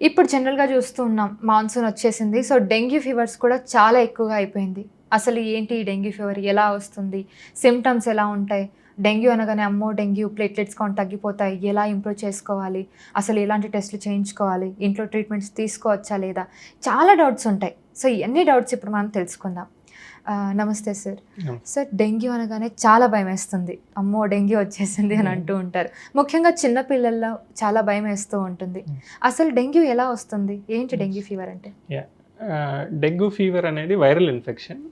ఇప్పుడు జనరల్గా చూస్తూ ఉన్నాం మాన్సూన్ వచ్చేసింది. సో డెంగ్యూ ఫీవర్స్ కూడా చాలా ఎక్కువగా అయిపోయింది. అసలు ఏంటి ఈ డెంగ్యూ ఫీవర్? ఎలా వస్తుంది? సిమ్టమ్స్ ఎలా ఉంటాయి? డెంగ్యూ అనగానే అమ్మో డెంగ్యూ ప్లేట్లెట్స్ కౌంట్ తగ్గిపోతాయి. ఎలా ఇంప్రూవ్ చేసుకోవాలి? అసలు ఎలాంటి టెస్ట్లు చేయించుకోవాలి? ఇంట్లో ట్రీట్మెంట్స్ తీసుకోవచ్చా లేదా? చాలా డౌట్స్ ఉంటాయి. సో ఇవన్నీ డౌట్స్ ఇప్పుడు మనం తెలుసుకుందాం. నమస్తే సార్. సార్ డెంగ్యూ అనగానే చాలా భయం వేస్తుంది అమ్మో డెంగ్యూ వచ్చేసింది అని అంటూ ఉంటారు. ముఖ్యంగా చిన్న పిల్లల్లో చాలా భయం వేస్తూ ఉంటుంది. అసలు డెంగ్యూ ఎలా వస్తుంది? ఏంటి డెంగ్యూ ఫీవర్ అంటే? డెంగ్యూ ఫీవర్ అనేది వైరల్ ఇన్ఫెక్షన్.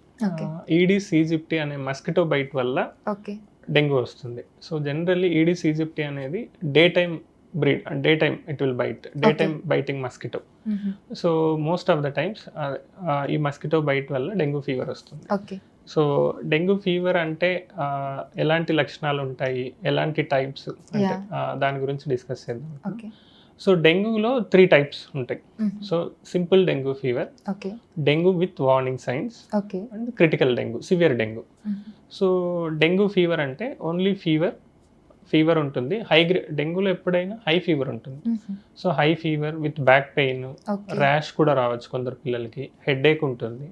ఈడీస్ ఈజిప్టి అనే మస్కిటో బైట్ వల్ల ఓకే. డెంగ్యూ వస్తుంది. సో జనరల్లీ ఈడీస్ ఈజిప్టి అనేది day time breed day time it will bite day Okay. Time biting mosquito so most of the times ఈ mosquito bite వల్ల dengue fever వస్తుంది. Okay so dengue fever అంటే ఆ, ఎలాంటి లక్షణాలు ఉంటాయి? ఎలాంటి టైప్స్ అంటే. ఆ, దాని గురించి డిస్కస్ చేద్దాం. ఓకే సో డెంగ్యూలో త్రీ టైప్స్ ఉంటాయి. So simple dengue fever okay dengue with warning signs okay and critical dengue severe dengue so dengue fever అంటే ఓన్లీ ఫీవర్ ఫీవర్ ఉంటుంది. హై గ్రే డెంగ్యూలో ఎప్పుడైనా హై ఫీవర్ ఉంటుంది. So high fever with back pain rash కూడా రావచ్చు కొందరు పిల్లలకి. Headache ఉంటుంది.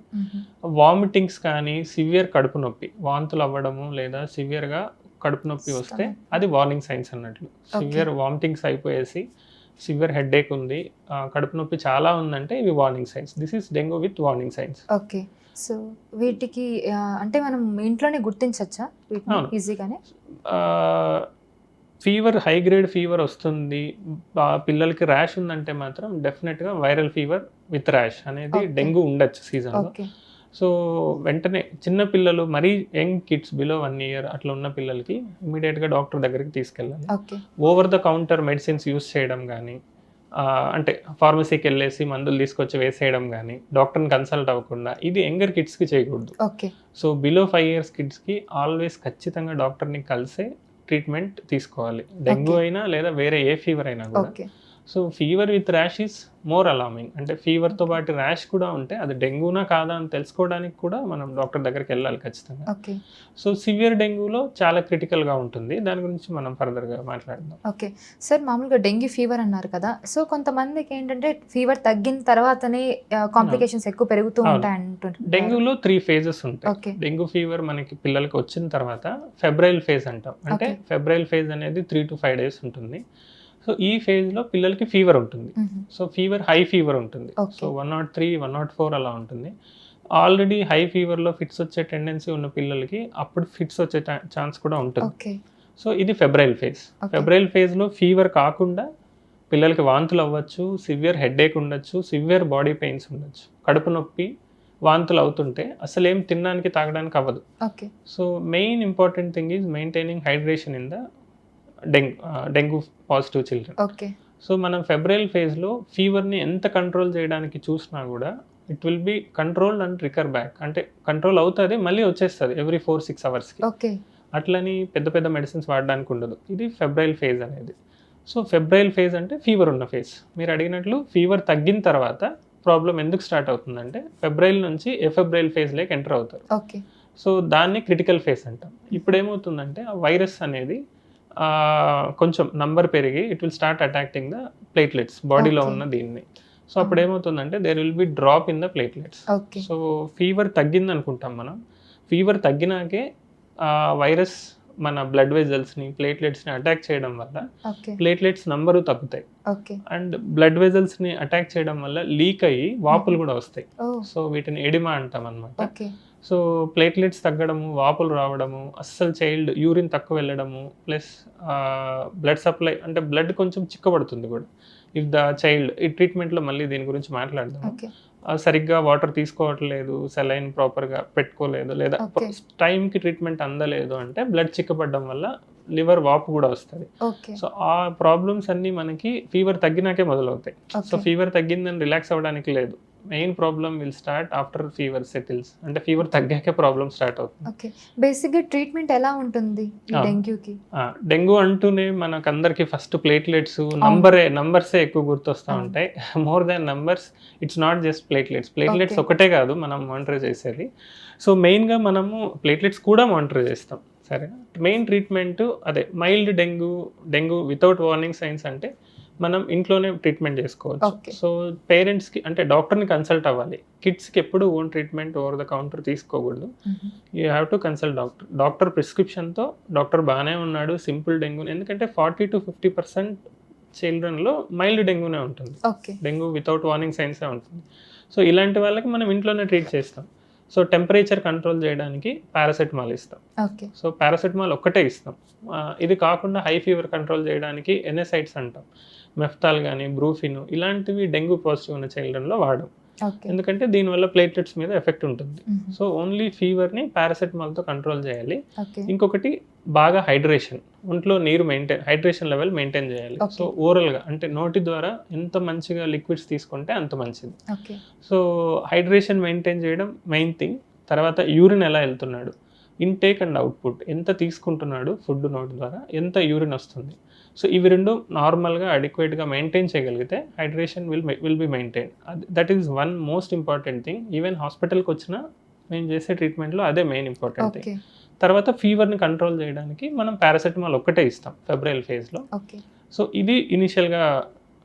వామిటింగ్స్ కానీ సివియర్ కడుపు నొప్పి వాంతులు అవ్వడము లేదా సివియర్గా కడుపు నొప్పి వస్తే. అది వార్నింగ్ సైన్స్ అన్నట్లు. సివియర్ వామిటింగ్స్ అయిపోయేసి సివియర్ హెడేక్ ఉంది కడుపు నొప్పి చాలా ఉందంటే ఇవి warning signs. This is dengue with warning signs. Okay. So వీటికి అంటే మనం ఇంట్లోనే గుర్తించవచ్చా. ఈజీగానే? ఫీవర్ హై గ్రేడ్ ఫీవర్ వస్తుంది. పిల్లలకి ర్యాష్ ఉందంటే మాత్రం డెఫినెట్గా వైరల్ ఫీవర్ విత్ ర్యాష్ అనేది. డెంగ్యూ ఉండొచ్చు సీజన్లో. సో వెంటనే చిన్న పిల్లలు మరీ young kids below one year అట్లా ఉన్న పిల్లలకి ఇమీడియట్గా డాక్టర్ దగ్గరికి తీసుకెళ్ళాలి. Over the counter medicines use చేయడం కానీ అంటే ఫార్మసీకి వెళ్ళేసి మందులు తీసుకొచ్చి వేసేయడం కానీ డాక్టర్ని కన్సల్ట్ అవ్వకుండా ఇది యంగర్ కిడ్స్కి చేయకూడదు. సో బిలో ఫైవ్ ఇయర్స్ కిడ్స్కి ఆల్వేస్ ఖచ్చితంగా డాక్టర్ని కలిసే ట్రీట్మెంట్ తీసుకోవాలి డెంగ్యూ. అయినా లేదా వేరే ఏ ఫీవర్ అయినా కూడా so fever with rash is more alarming. అంటే ఫీవర్తో పాటు ర్యాష్ కూడా ఉంటే అది డెంగ్యూనా కాదా అని తెలుసుకోవడానికి కూడా మనం డాక్టర్ దగ్గరికి వెళ్ళాలి ఖచ్చితంగా. ఓకే. సో సివియర్ డెంగ్యూలో చాలా క్రిటికల్గా ఉంటుంది. దాని గురించి మనం ఫర్దర్గా మాట్లాడదాం. ఓకే. సార్ మామూలుగా డెంగ్యూ ఫీవర్ అన్నారు కదా. సో కొంతమందికి ఏంటంటే ఫీవర్ తగ్గిన తర్వాతనే కాంప్లికేషన్స్ ఎక్కువ పెరుగుతూ. ఉంటాయి అంటుంటారు. డెంగ్యూలో త్రీ ఫేజెస్ ఉంటాయి. ఓకే. డెంగ్యూ ఫీవర్ మనకి పిల్లలకి వచ్చిన తర్వాత ఫెబ్రైల్ ఫేజ్ అంటాం. అంటే. ఫెబ్రైల్ ఫేజ్ అనేది త్రీ టు ఫైవ్ డేస్ ఉంటుంది. సో ఈ ఫేజ్లో పిల్లలకి ఫీవర్ ఉంటుంది. సో ఫీవర్ హై ఫీవర్ ఉంటుంది. So one nought three one nought four అలా ఉంటుంది. ఆల్రెడీ హై ఫీవర్లో ఫిట్స్ వచ్చే టెండెన్సీ ఉన్న పిల్లలకి అప్పుడు ఫిట్స్ వచ్చే ఛాన్స్ కూడా ఉంటుంది. సో ఇది ఫెబ్రైల్ ఫేజ్. ఫెబ్రైల్ ఫేజ్లో ఫీవర్ కాకుండా పిల్లలకి వాంతులు అవ్వచ్చు సివియర్ హెడేక్ ఉండొచ్చు సివియర్ బాడీ పెయిన్స్ ఉండొచ్చు. కడుపు నొప్పి వాంతులు అవుతుంటే అసలు ఏం తినడానికి తాగడానికి అవ్వదు. Okay so main important thing is maintaining hydration in the deng dengue positive children. Okay. So మనం ఫెబ్రైల్ ఫేజ్లో ఫీవర్ని ఎంత కంట్రోల్ చేయడానికి చూసినా కూడా it will be control and recur back. అంటే కంట్రోల్ అవుతుంది మళ్ళీ వచ్చేస్తుంది ఎవ్రీ ఫోర్ సిక్స్ అవర్స్కి. ఓకే. అట్లని పెద్ద పెద్ద మెడిసిన్స్ వాడడానికి ఉండదు. ఇది ఫెబ్రైల్ ఫేజ్ అనేది. సో ఫెబ్రైల్ ఫేజ్ అంటే ఫీవర్ ఉన్న ఫేజ్. మీరు అడిగినట్లు ఫీవర్ తగ్గిన తర్వాత ప్రాబ్లం ఎందుకు స్టార్ట్ అవుతుందంటే ఫెబ్రైల్ నుంచి ఎఫెబ్రైల్ ఫేజ్లోకి ఎంటర్ అవుతారు. ఓకే. సో దాన్ని క్రిటికల్ ఫేస్ అంటాం. ఇప్పుడు ఏమవుతుందంటే ఆ వైరస్ అనేది కొంచెం నంబర్ పెరిగి it will start attacking the platelets బాడీలో. ఉన్న దీన్ని. సో అప్పుడు ఏమవుతుందంటే there will be drop in the platelets so fever తగ్గింది అనుకుంటాం మనం. ఫీవర్ తగ్గినాకే వైరస్ మన బ్లడ్ వెజల్స్ని ప్లేట్లెట్స్ని అటాక్ చేయడం వల్ల ప్లేట్లెట్స్ నంబరు తగ్గుతాయి. అండ్ బ్లడ్ వెజల్స్ని అటాక్ చేయడం వల్ల లీక్ అయ్యి వాపులు కూడా వస్తాయి. సో వీటిని ఎడిమా అంటాం అనమాట సో ప్లేట్లెట్స్ తగ్గడము వాపులు రావడము అస్సలు చైల్డ్ యూరిన్ తక్కువ వెళ్ళడము ప్లస్ బ్లడ్ సప్లై అంటే బ్లడ్ కొంచెం చిక్కబడుతుంది కూడా. ఇఫ్ ద చైల్డ్ ఈ ట్రీట్మెంట్లో మళ్ళీ దీని గురించి మాట్లాడదాం. సరిగ్గా వాటర్ తీసుకోవట్లేదు సెలైన్ ప్రాపర్గా పెట్టుకోలేదు లేదా. టైంకి ట్రీట్మెంట్ అందలేదు అంటే బ్లడ్ చిక్కబడడం వల్ల లివర్ వాపు కూడా వస్తుంది. సో ఆ ప్రాబ్లమ్స్ అన్నీ మనకి ఫీవర్ తగ్గినాకే మొదలవుతాయి. సో ఫీవర్ తగ్గిందని రిలాక్స్ అవ్వడానికి లేదు. Main problem will start after fever settles. అంటే ఫీవర్ తగ్గాకే ప్రాబ్లమ్ స్టార్ట్ అవుతుంది. ఓకే. బేసిక్గా ట్రీట్మెంట్ ఎలా ఉంటుంది. డెంగ్యూకి? డెంగ్యూ అంటూనే మనకు అందరికి ఫస్ట్ ప్లేట్లెట్స్ నంబరే నంబర్సే ఎక్కువ గుర్తొస్తూ. ఉంటాయి. More than numbers it's not just platelets platelets. ఒకటే కాదు మనం మానిటర్ చేసేది. సో మెయిన్గా మనము ప్లేట్లెట్స్ కూడా మానిటర్ చేస్తాం. సరే. మెయిన్ ట్రీట్మెంట్ అదే mild dengue dengue without warning signs అంటే మనం ఇంట్లోనే ట్రీట్మెంట్ చేసుకోవచ్చు. సో పేరెంట్స్కి అంటే డాక్టర్ని కన్సల్ట్ అవ్వాలి. కిడ్స్కి ఎప్పుడు own treatment over the counter తీసుకోకూడదు. You have to consult doctor doctor ప్రిస్క్రిప్షన్తో doctor బాగానే ఉన్నాడు సింపుల్ డెంగ్యూ ఎందుకంటే ఫార్టీ టు ఫిఫ్టీ పర్సెంట్ చిల్డ్రన్లో మైల్డ్ డెంగ్యూనే ఉంటుంది. డెంగ్యూ వితౌట్ వార్నింగ్ సైన్సే ఉంటుంది. సో ఇలాంటి వాళ్ళకి మనం ఇంట్లోనే ట్రీట్ చేస్తాం. సో టెంపరేచర్ కంట్రోల్ చేయడానికి పారాసెటమాల్ ఇస్తాం. ఓకే. సో పారాసెటమాల్ ఒక్కటే ఇస్తాం. ఇది కాకుండా హై ఫీవర్ కంట్రోల్ చేయడానికి ఎన్ఎసైడ్స్ అంటాం. మెఫ్తాల్ కానీ బ్రూఫిన్ ఇలాంటివి డెంగ్యూ పాజిటివ్ ఉన్న చిల్డ్రన్లో వాడడం ఎందుకంటే దీనివల్ల ప్లేట్లెట్స్ మీద ఎఫెక్ట్ ఉంటుంది. సో ఓన్లీ ఫీవర్ని పారాసెటమాల్తో కంట్రోల్ చేయాలి. ఇంకొకటి బాగా హైడ్రేషన్. ఒంట్లో నీరు మెయింటైన్ హైడ్రేషన్ లెవెల్ మెయింటైన్ చేయాలి. సో ఓరల్గా అంటే నోటి ద్వారా ఎంత మంచిగా లిక్విడ్స్ తీసుకుంటే అంత మంచిది. సో హైడ్రేషన్ మెయింటైన్ చేయడం మెయిన్ థింగ్. తర్వాత యూరిన్ ఎలా వెళ్తున్నాడు? Intake and output. ఎంత తీసుకుంటున్నాడు ఫుడ్ నోటి ద్వారా? ఎంత యూరిన్ వస్తుంది? సో ఇవి రెండు నార్మల్గా అడిక్వేట్గా మెయింటైన్ చేయగలిగితే hydration will will be maintain that is one most important thing even హాస్పిటల్కి వచ్చినా మేము చేసే ట్రీట్మెంట్లో అదే మెయిన్ ఇంపార్టెంట్ థింగ్ తర్వాత ఫీవర్ని కంట్రోల్ చేయడానికి మనం పారాసెటమాల్ ఒక్కటే ఇస్తాం ఫెబ్రైల్ ఫేజ్లో సో ఇది ఇనిషియల్గా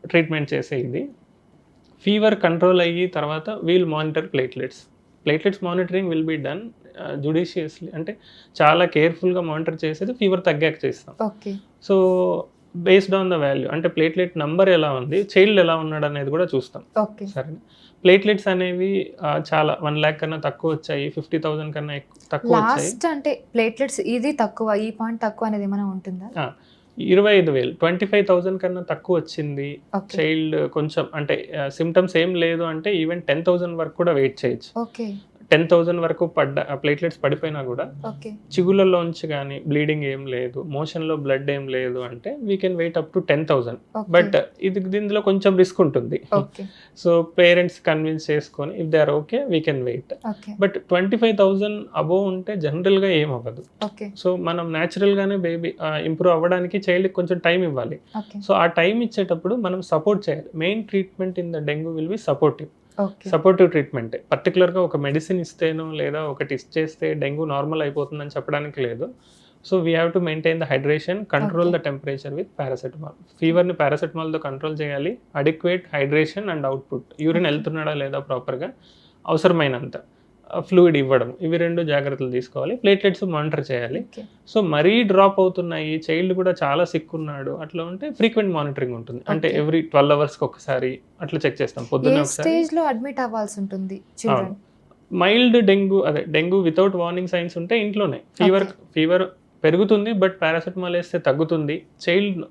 ట్రీట్మెంట్ చేసే ఇది. ఫీవర్ కంట్రోల్ అయ్యి తర్వాత we'll monitor platelets platelets monitoring will be done judiciously అంటే చాలా కేర్ఫుల్గా మానిటర్ చేసేది ఫీవర్ తగ్గాక చేస్తాం. So based on the value అంటే ప్లేట్లెట్ నంబర్ ఎలా ఉంది చైల్డ్ ఎలా ఉన్నాడు అనేది కూడా చూస్తాం. ఓకే సరే ప్లేట్లెట్స్ అనేవి చాలా వన్ ల్యాక్ కన్నా తక్కువ వచ్చాయి ఫిఫ్టీ థౌసండ్ కన్నా ఎక్కువ తక్కువ లాస్ట్ అంటే ప్లేట్లెట్స్ ఇది తక్కువ ఈ పాయింట్ తక్కువ అనేది ఏమైనా ఉంటుందా? ఇరవై ఐదు వేలు. ట్వంటీ ఫైవ్ థౌసండ్ కన్నా తక్కువ వచ్చింది చైల్డ్ కొంచెం అంటే సిమ్టమ్స్ ఏం లేదు అంటే ఈవెన్ టెన్ థౌసండ్ వరకు కూడా వెయిట్ చేయొచ్చు. ఓకే టెన్ థౌసండ్ వరకు పడ్డ ప్లేట్లెట్స్ పడిపోయినా కూడా ఓకే. చిగుళ్ళలోంచి కానీ బ్లీడింగ్ ఏం లేదు మోషన్లో బ్లడ్ ఏం లేదు అంటే we can wait up to ten thousand but ఇది దీనిలో కొంచెం రిస్క్ ఉంటుంది. సో పేరెంట్స్ కన్విన్స్ చేసుకొని if they are okay we can wait but twenty five thousand above ఉంటే జనరల్గా ఏం అవ్వదు. సో మనం న్యాచురల్గానే బేబీ ఇంప్రూవ్ అవ్వడానికి చైల్డ్కి కొంచెం టైం ఇవ్వాలి. సో ఆ టైం ఇచ్చేటప్పుడు మనం సపోర్ట్ చేయాలి. Main treatment in the dengue will be supportive supportive treatment. పర్టికులర్గా ఒక మెడిసిన్ ఇస్తేనో లేదా ఒకటి ఇచ్చేస్తే డెంగ్యూ నార్మల్ అయిపోతుందని చెప్పడానికి లేదు. So we have to maintain the hydration control the temperature with paracetamol ఫీవర్ని పారాసెటమాల్తో కంట్రోల్ చేయాలి. Adequate hydration and output urine వెళ్తున్నాడా లేదా ప్రాపర్గా అవసరమైనంత. ఫ్లూయిడ్ ఇవ్వడం. ఇవి రెండు జాగ్రత్తలు తీసుకోవాలి. ప్లేట్లెట్స్ మానిటర్ చేయాలి. సో మరీ డ్రాప్ అవుతున్నాయి. చైల్డ్ కూడా చాలా సిక్ ఉన్నాడు అట్లా ఉంటే ఫ్రీక్వెంట్ మానిటరింగ్ ఉంటుంది. అంటే. ఎవ్రీ ట్వెల్వ్ అవర్స్కి ఒకసారి అట్లా చెక్ చేస్తాం. పొద్దున్న అడ్మిట్ అవ్వాల్సి ఉంటుంది మైల్డ్ డెంగ్యూ అదే డెంగ్యూ వితౌట్ వార్నింగ్ సైన్స్ ఉంటే ఇంట్లోనే. ఫీవర్ ఫీవర్ పెరుగుతుంది బట్ పారాసెటమాల్ వేస్తే తగ్గుతుంది. చైల్డ్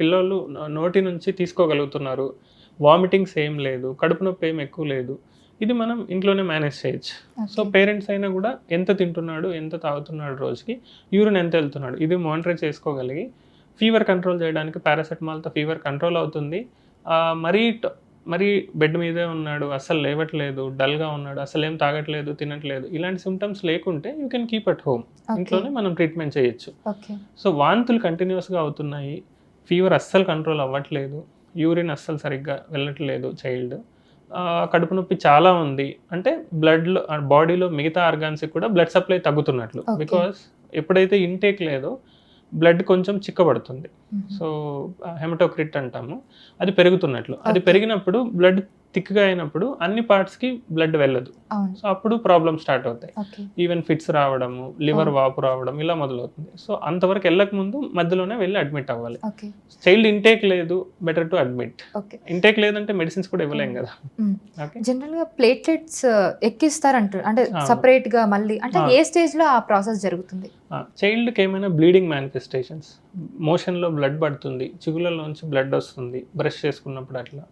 పిల్లలు నోటి నుంచి తీసుకోగలుగుతున్నారు. వామిటింగ్స్ ఏం లేదు. కడుపు నొప్పి ఏం ఎక్కువ లేదు. ఇది మనం ఇంట్లోనే మేనేజ్ చేయొచ్చు. సో పేరెంట్స్ అయినా కూడా ఎంత తింటున్నాడు ఎంత తాగుతున్నాడు రోజుకి యూరిన్ ఎంత వెళ్తున్నాడు ఇది మానిటర్ చేసుకోగలిగి ఫీవర్ కంట్రోల్ చేయడానికి పారాసెటమాల్తో ఫీవర్ కంట్రోల్ అవుతుంది. మరీ మరీ బెడ్ మీదే ఉన్నాడు అస్సలు లేవట్లేదు డల్గా ఉన్నాడు అసలు ఏం తాగట్లేదు తినట్లేదు ఇలాంటి సిమ్టమ్స్ లేకుంటే you can keep at home ఇంట్లోనే మనం ట్రీట్మెంట్ చేయొచ్చు. సో వాంతులు కంటిన్యూస్గా అవుతున్నాయి ఫీవర్ అస్సలు కంట్రోల్ అవ్వట్లేదు యూరిన్ అస్సలు సరిగ్గా వెళ్ళట్లేదు చైల్డ్ కడుపు నొప్పి చాలా ఉంది. అంటే బ్లడ్లో బాడీలో మిగతా ఆర్గాన్స్కి కూడా బ్లడ్ సప్లై తగ్గుతున్నట్లు. బికాస్ ఎప్పుడైతే ఇంటేక్ లేదో బ్లడ్ కొంచెం చిక్కబడుతుంది. సో హెమటోక్రిట్ అంటాము. అది పెరుగుతున్నట్లు. అది. పెరిగినప్పుడు బ్లడ్ థిక్గా అయినప్పుడు అన్ని పార్ట్స్కి బ్లడ్ వెళ్ళదు. సో అప్పుడు ప్రాబ్లమ్ స్టార్ట్ అవుతాయి. ఈవెన్ ఫిట్స్ రావడము లివర్. వాపు రావడం ఇలా మొదలవుతుంది. సో అంతవరకు వెళ్ళక ముందు మధ్యలోనే వెళ్ళి అడ్మిట్ అవ్వాలి. చైల్డ్ ఇంటేక్ లేదు బెటర్ టు అడ్మిట్ ఇంటేక్ లేదంటే మెడిసిన్స్ కూడా ఇవ్వలేం కదా. జనరల్గా ప్లేట్లెట్స్ ఎక్కిస్తారంటారు. అంటే. సపరేట్గా మళ్ళీ అంటే. ఏ స్టేజ్లో ఆ ప్రాసెస్ జరుగుతుంది? చైల్డ్కి ఏమైనా బ్లీడింగ్ మేనిఫెస్టేషన్స్ మోషన్లో బ్లడ్ పడుతుంది చిగుళ్ళలోంచి బ్లడ్ వస్తుంది బ్రష్ చేసుకున్నప్పుడు అట్లా.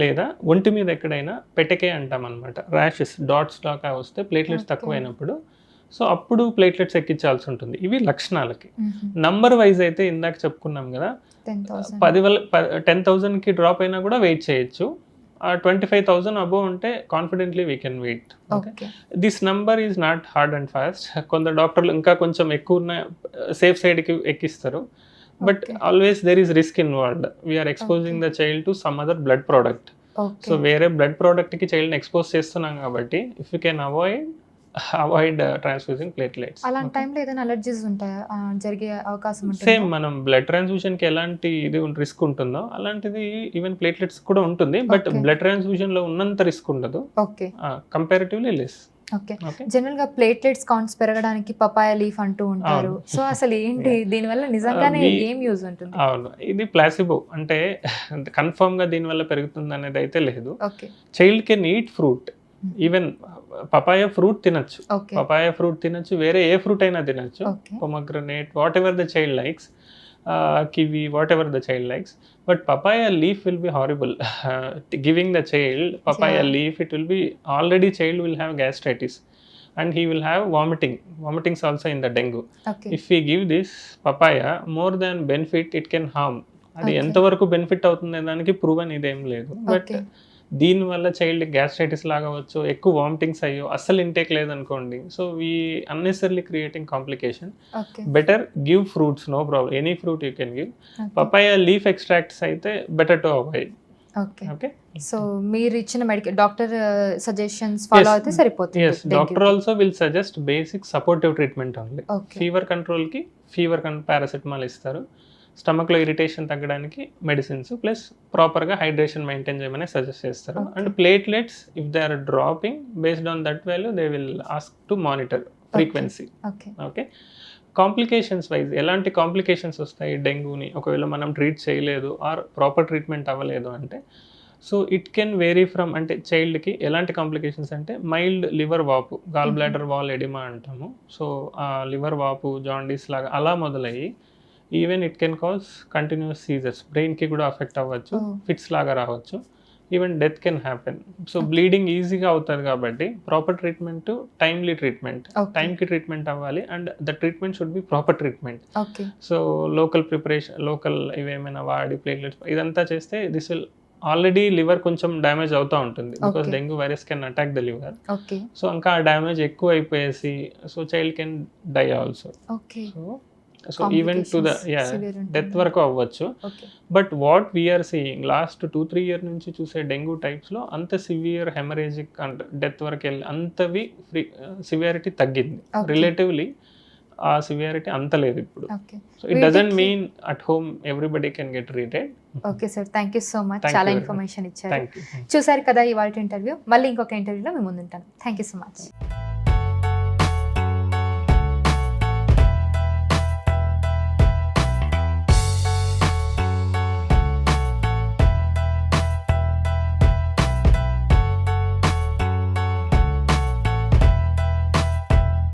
లేదా ఒంటి మీద ఎక్కడైనా పెటకే అంటాం అనమాట ర్యాషెస్ డాట్స్ లాగా వస్తే ప్లేట్లెట్స్. తక్కువైనప్పుడు. సో అప్పుడు ప్లేట్లెట్స్ ఎక్కించాల్సి ఉంటుంది. ఇవి లక్షణాలకి. నంబర్ వైజ్ అయితే ఇందాక చెప్పుకున్నాం కదా పది వేల టెన్ థౌజండ్కి డ్రాప్ అయినా కూడా వెయిట్ చేయొచ్చు. ట్వంటీ ఫైవ్ థౌసండ్ అబోవ్ ఉంటే confidently we can wait this number is not hard and fast కొందరు డాక్టర్లు ఇంకా కొంచెం ఎక్కువ ఉన్న సేఫ్ సైడ్కి ఎక్కిస్తారు. But. Always there is risk involved. We're exposing the child to some other blood product so వేరే blood ప్రోడక్ట్కి చైల్డ్ని ఎక్స్పోజ్ చేస్తున్నాం కాబట్టి if you can avoid avoid transfusing platelets అలాంటి టైంలో ఏదైనా అలర్జీస్ ఉంటాయా? జరిగే అవకాశం ఉంటుంది? సేమ్ మనం బ్లడ్ ట్రాన్స్ఫ్యూజన్కి ఎలాంటి ఇది రిస్క్ ఉంటుందో అలాంటిది ఈవెన్ ప్లేట్లెట్స్ కూడా ఉంటుంది. బట్. బ్లడ్ ట్రాన్స్ఫ్యూజన్లో ఉన్నంత రిస్క్ ఉండదు. ఓకే. Comparatively less okay. జనరల్గా ప్లేట్లెట్స్ కౌంట్స్ పెరగడానికి పపాయ లీఫ్ అంటూ ఉంటారు. సో అసలు ఏంటి? దీనివల్ల నిజంగానే ఏం యూజ్ ఉంటుంది? అవును. ఇది ప్లాసిబో. అంటే కన్ఫర్మ్గా దీని వల్ల పెరుగుతుంది అనేది అయితే లేదు. Child can eat fruit. Even papaya fruit తినచ్చు. పపాయ ఫ్రూట్ తినచ్చు. వేరే ఏ ఫ్రూట్ అయినా తినచ్చు. Pomegranate whatever the child likes. Kiwi whatever the child likes but papaya leaf will be horrible giving the child papaya Yeah. Leaf it will be already child will have gastritis and he will have vomiting vomitings also in the dengue okay if you give this papaya more than benefit it can harm అది Okay. ఎంతవరకు benefit అవుతుంది దానికి proven ఇదేం లేదు. But okay దీని వల్ల child gastritis లాగా వచ్చు ఎక్కువ వామిటింగ్స్ అయ్యో అస్సలు ఇంటేక్ లేదనుకోండి. So we unnecessarily creating complication better give fruits no problem any fruit you can give papaya leaf extracts అయితే better to avoid okay. So మీరు ఇచ్చిన మెడికల్ డాక్టర్ సజెషన్స్ ఫాలో. అయితే సరిపోతుంది. Yes doctor also will suggest basic supportive treatment only fever కంట్రోల్కి fever paracetamol ఇస్తారు. స్టమక్లో irritation తగ్గడానికి medicines plus ప్రాపర్గా hydration maintain చేయమని సజెస్ట్ చేస్తారు. And platelets if they are dropping based on that value they will ask to monitor frequency okay okay complications wise ఎలాంటి complications వస్తాయి? డెంగ్యూని ఒకవేళ మనం ట్రీట్ చేయలేదు ఆర్ ప్రాపర్ ట్రీట్మెంట్ అవ్వలేదు అంటే so it can vary from అంటే చైల్డ్కి ఎలాంటి కాంప్లికేషన్స్ అంటే మైల్డ్ లివర్ వాపు గాల్. బ్లాడర్ వాల్ ఎడిమా అంటాము. సో ఆ లివర్ వాపు జాండీస్ లాగా అలా మొదలయ్యి even it can cause continuous seizures బ్రెయిన్కి కూడా అఫెక్ట్ అవ్వచ్చు Oh. ఫిట్స్ లాగా రావచ్చు. Even death can happen so. Bleeding ఈజీగా అవుతుంది కాబట్టి ప్రాపర్ ట్రీట్మెంట్ టైమ్లీ ట్రీట్మెంట్. టైంకి ట్రీట్మెంట్ అవ్వాలి and the treatment should be proper treatment so local preparation local ఇవేమైనా వాడి ప్లేట్లెట్స్ ఇదంతా చేస్తే దిస్ విల్ ఆల్రెడీ లివర్ కొంచెం డ్యామేజ్ అవుతూ ఉంటుంది. Because. Dengue virus can attack the liver so ఇంకా ఆ డ్యామేజ్ ఎక్కువ అయిపోయేసి so child can die also so so even to the death వరకు అవ్వచ్చు. But what we're seeing last two three year నుంచి చూసే డెంగ్యూ టైప్స్లో అంత సివియర్ హెమరేజిక్ అండ్ డెత్ వరకు వెళ్ళి అంతవి ఫ్రీ సివియారిటీ తగ్గింది. Okay. రిలేటివ్లీ ఆ సివియారిటీ అంత లేదు ఇప్పుడు. So it doesn't mean at home everybody can get treated okay sir thank you so much చాలా. ఇన్ఫర్మేషన్ ఇచ్చారు. చూసారు కదా ఇవాళ ఇంటర్వ్యూ మళ్ళీ ఇంకొక ఇంటర్వ్యూలో మేము ముందుంటాను థ్యాంక్ యూ సో మచ్